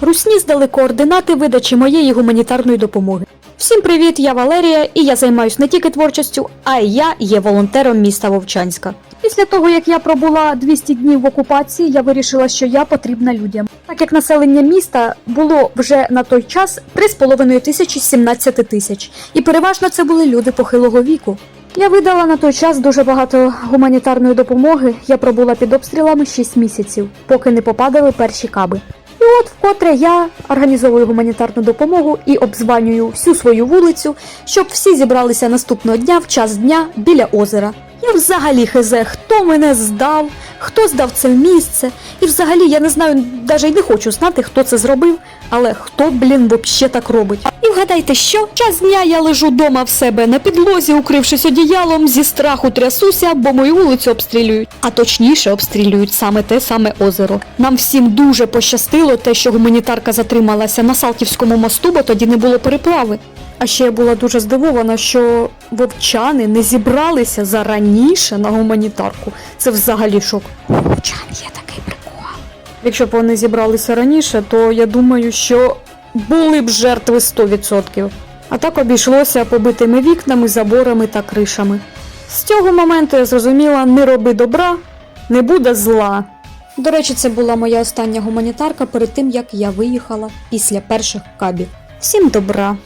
Русні здали координати видачі моєї гуманітарної допомоги. Всім привіт, я Валерія, і я займаюсь не тільки творчістю, а й я є волонтером міста Вовчанська. Після того, як я пробула 200 днів в окупації, я вирішила, що я потрібна людям. Так як населення міста було вже на той час 3,5 тисячі з 17 тисяч, і переважно це були люди похилого віку. Я видала на той час дуже багато гуманітарної допомоги. Я пробула під обстрілами 6 місяців, поки не попадали перші каби. От вкотре я організовую гуманітарну допомогу і обзванюю всю свою вулицю, щоб всі зібралися наступного дня в час дня біля озера. Я взагалі хезе, хто мене здав, хто здав це місце. І взагалі я не знаю, навіть не хочу знати, хто це зробив, але хто, блін, вообще так робить. І вгадайте, що час дня я лежу дома в себе на підлозі, укрившись одіялом, зі страху трясуся, бо мою вулицю обстрілюють. А точніше обстрілюють саме те саме озеро. Нам всім дуже пощастило те, що гуманітарка затрималася на Салтівському мосту, бо тоді не було переправи. А ще я була дуже здивована, що вовчани не зібралися зараніше на гуманітарку. Це взагалі шок. У Вовчан є такий прикол. Якщо б вони зібралися раніше, то я думаю, що були б жертви 100%. А так обійшлося побитими вікнами, заборами та кришами. З цього моменту я зрозуміла, не роби добра, не буде зла. До речі, це була моя остання гуманітарка перед тим, як я виїхала після перших кабів. Всім добра!